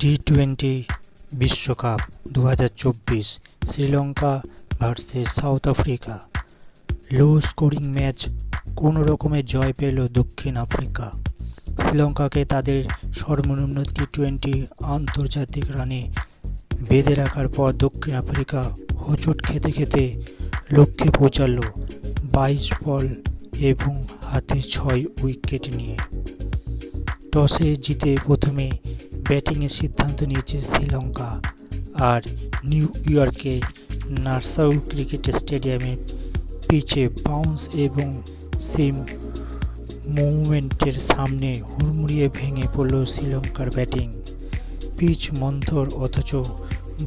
টি twenty বিশ্বকাপ দু হাজার চব্বিশ Sri Lanka versus South Africa. Low scoring match কোনো রকমের জয় পেল দক্ষিণ আফ্রিকা। শ্রীলঙ্কাকে তাদের সর্বনিম্ন টি টোয়েন্টি আন্তর্জাতিক রানে বেঁধে রাখার পর দক্ষিণ আফ্রিকা হোঁচট খেতে খেতে লক্ষ্যে পৌঁছালো বাইশ বল এবং হাতে ছয় উইকেট নিয়ে। টসে জিতে প্রথমে ব্যাটিংয়ের সিদ্ধান্ত নিয়েছে শ্রীলঙ্কা আর নিউ ইয়র্কে নার্সাউ ক্রিকেট স্টেডিয়ামে পিচে বাউন্স এবং সিম মুভমেন্টের সামনে হুড়মুড়িয়ে ভেঙে পড়ল শ্রীলঙ্কার ব্যাটিং। পিচ মন্থর অথচ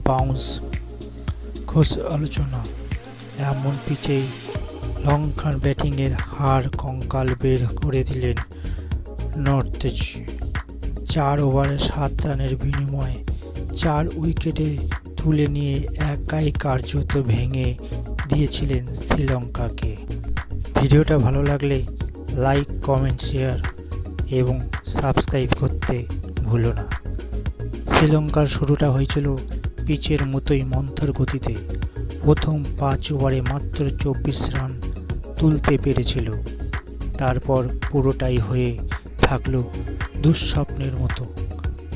বাউন্স। খোঁজ আলোচনা। এমন পিচেই লঙ্কার ব্যাটিংয়ের হার কঙ্কাল বের করে দিলেন নর্তেজ চার ওভারে সাত রানের বিনিময়ে চার উইকেটে তুলে নিয়ে একাই কার্যত ভেঙে দিয়েছিলেন শ্রীলঙ্কাকে। ভিডিওটা ভালো লাগলে লাইক, কমেন্ট, শেয়ার এবং সাবস্ক্রাইব করতে ভুলো না। শ্রীলঙ্কার শুরুটা হয়েছিল পিচের মতোই মন্থর গতিতে। প্রথম পাঁচ ওভারে মাত্র চব্বিশ রান তুলতে পেরেছিল। তারপর পুরোটাই হয়ে থাকল দুঃস্বপ্নের মতো।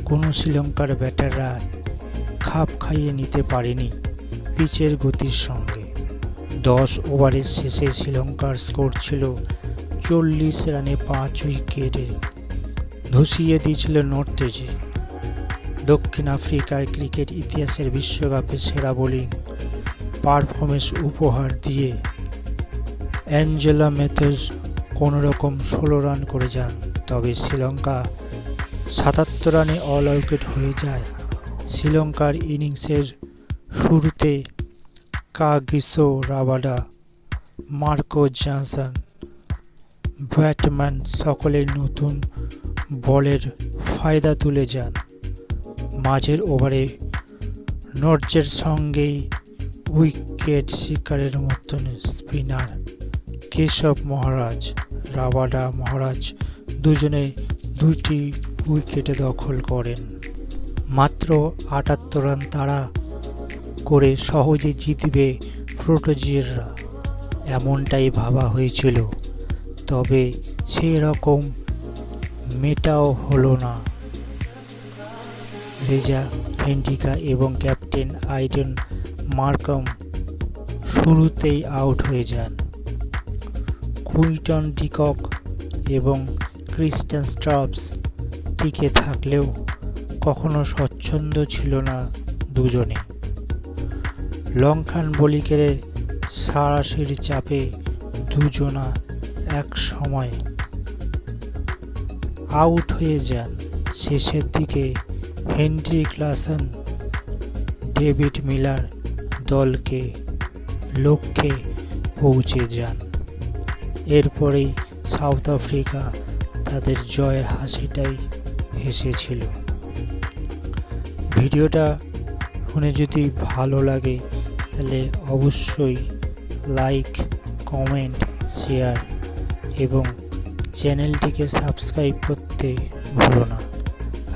কোনো শ্রীলঙ্কার ব্যাটাররা খাপ খাইয়ে নিতে পারেনি পিচের গতির সঙ্গে। দশ ওভারের শেষে শ্রীলঙ্কার স্কোর ছিল চল্লিশ রানে পাঁচ উইকেটে। ধসিয়ে দিয়েছিল নর্থেজে দক্ষিণ আফ্রিকার ক্রিকেট ইতিহাসের বিশ্বকাপে সেরা বোলিং পারফরমেন্স উপহার দিয়ে অ্যাঞ্জেলা ম্যাথুস কোনোরকম ষোলো রান করে যান। তবে শ্রীলঙ্কা সাতাত্তর রানে অল আউট হয়ে যায়। শ্রীলঙ্কার ইনিংসের শুরুতে Kagiso Rabada Marco Jansen batsman সকলেই নতুন বলের ফায়দা তুলে যান। মাঝের ওভারে নর্জের সঙ্গেই উইকেট শিকারের মতন স্পিনার কেশব মহারাজ রাবাডা মহারাজ দুজনে দুইটি উইকেটে দখল করেন। মাত্র আটাত্তর রান তারা করে সহজে জিতবে প্রোটোজিয়াররা এমনটাই ভাবা হয়েছিল। তবে সেই রকম মেটাও হলো না। রেজা ফেন্ডিকা এবং ক্যাপ্টেন আইডেন মার্কম শুরুতেই আউট হয়ে যান। কুইটন ডিকক এবং ক্রিস্টান স্ট্রাবস টিকে থাকলেও কখনো স্বচ্ছন্দ ছিল না দুজনে। লঙ্কান বলিকের সরাসরি চাপে দুজনা এক সময় আউট হয়ে যান। শেষের দিকে হেনরি ক্লাসন, ডেভিড মিলার দলকে লক্ষ্যে পৌঁছে যান। এরপরেই সাউথ আফ্রিকা তাদের জয়ের হাসিটাই হেসেছিল। ভিডিওটা শুনে যদি ভালো লাগে, তাহলে অবশ্যই লাইক, কমেন্ট, শেয়ার এবং চ্যানেলটিকে সাবস্ক্রাইব করতে ভুলো না।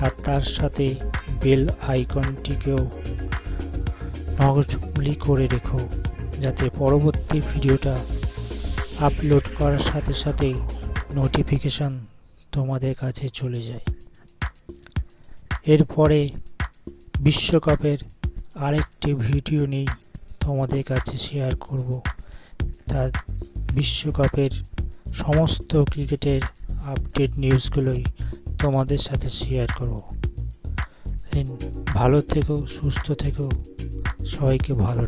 আর তার সাথে বেল আইকনটিকেও নজরুলি করে রেখো, যাতে পরবর্তী ভিডিওটা আপলোড করার সাথে সাথে নোটিফিকেশান তোমাদের কাছে চলে যায় এরপরে বিশ্বকাপের আরেকটি ভিডিও নেই তোমাদের কাছে শেয়ার করব। তার বিশ্বকাপের সমস্ত ক্রিকেটের আপডেট নিউজগুলোই তোমাদের সাথে শেয়ার করব। ভালো থেকো, সুস্থ থেকো, সবাইকে ভালো